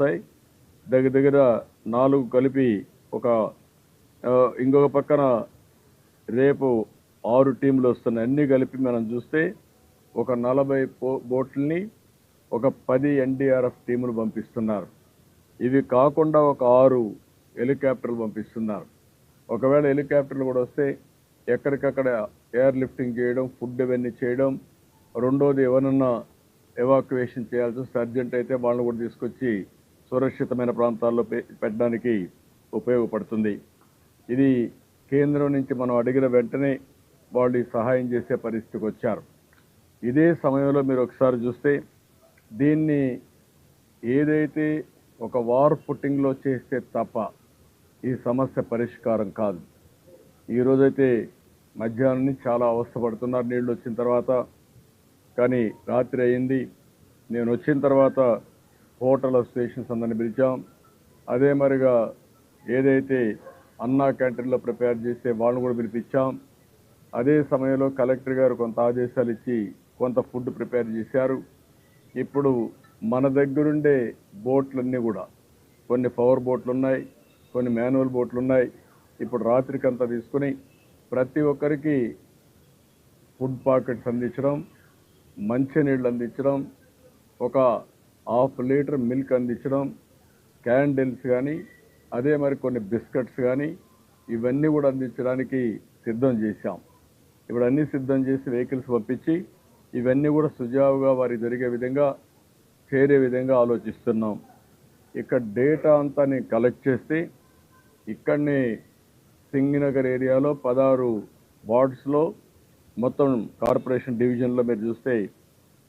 వస్తాయి. దగ్గర దగ్గర నాలుగు కలిపి ఒక ఇంకొక పక్కన రేపు ఆరు టీంలు వస్తున్నాయి. అన్నీ కలిపి మనం చూస్తే ఒక నలభై పో బోట్లని ఒక పది ఎన్డీఆర్ఎఫ్ టీములు పంపిస్తున్నారు. ఇవి కాకుండా ఒక ఆరు హెలికాప్టర్లు పంపిస్తున్నారు. ఒకవేళ హెలికాప్టర్లు కూడా వస్తే ఎక్కడికక్కడ ఎయిర్ లిఫ్టింగ్ చేయడం ఫుడ్ ఇవన్నీ చేయడం రెండోది ఎవరన్నా ఎవాక్యువేషన్ చేయాల్సి వస్తే అర్జెంట్ అయితే వాళ్ళని కూడా తీసుకొచ్చి సురక్షితమైన ప్రాంతాల్లో పె- పెట్టడానికి ఉపయోగపడుతుంది. ఇది కేంద్రం నుంచి మనం అడిగిన వెంటనే వాళ్ళు సహాయం చేసే పరిస్థితికి వచ్చారు. ఇదే సమయంలో మీరు ఒకసారి చూస్తే దీన్ని ఏదైతే ఒక వార్ ఫుట్టింగ్లో చేస్తే తప్ప ఈ సమస్య పరిష్కారం కాదు. ఈరోజైతే మధ్యాహ్నం నుంచి చాలా అవస్థపడుతున్నారు నీళ్ళు వచ్చిన తర్వాత కానీ రాత్రి అయింది. నేను వచ్చిన తర్వాత హోటల్ అసోసియేషన్స్ అందరిని పిలిచాం. అదే మరిగా ఏదైతే అన్నా క్యాంటీన్లో ప్రిపేర్ చేస్తే వాళ్ళని కూడా పిలిపించాం. అదే సమయంలో కలెక్టర్ గారు కొంత ఆదేశాలు ఇచ్చి కొంత ఫుడ్ ప్రిపేర్ చేశారు. ఇప్పుడు మన దగ్గరుండే బోట్లన్నీ కూడా కొన్ని పవర్ బోట్లు ఉన్నాయి కొన్ని మాన్యువల్ బోట్లు ఉన్నాయి ఇప్పుడు రాత్రికంతా తీసుకుని ప్రతి ఒక్కరికి ఫుడ్ పాకెట్స్ అందించడం మంచినీళ్ళు అందించడం ఒక హాఫ్ లీటర్ మిల్క్ అందించడం క్యాండిల్స్ కానీ అదే మరి కొన్ని బిస్కెట్స్ కానీ ఇవన్నీ కూడా అందించడానికి సిద్ధం చేశాం. ఇప్పుడు అన్నీ సిద్ధం చేసి వెహికల్స్ పంపించి ఇవన్నీ కూడా సుజావుగా వారి జరిగే విధంగా చేరే విధంగా ఆలోచిస్తున్నాం. ఇక్కడ డేటా అంతా నేను కలెక్ట్ చేస్తే ఇక్కడనే సింగినగర్ ఏరియాలో పదహారు వార్డ్స్లో మొత్తం కార్పొరేషన్ డివిజన్లో మీరు చూస్తే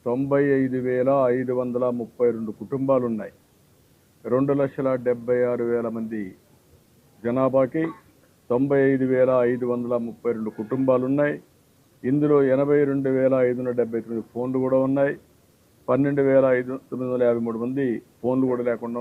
తొంభై ఐదు వేల ఐదు వందల ముప్పై రెండు కుటుంబాలు ఉన్నాయి రెండు లక్షల డెబ్బై ఆరు వేల మంది జనాభాకి తొంభై ఐదు వేల ఐదు వందల ముప్పై రెండు కుటుంబాలు ఉన్నాయి ఇందులో ఎనభై రెండు వేల ఐదు వందల డెబ్బై తొమ్మిది ఫోన్లు కూడా ఉన్నాయి. పన్నెండు వేల ఐదు తొమ్మిది వందల యాభై మూడు మంది ఫోన్లు కూడా లేకుండా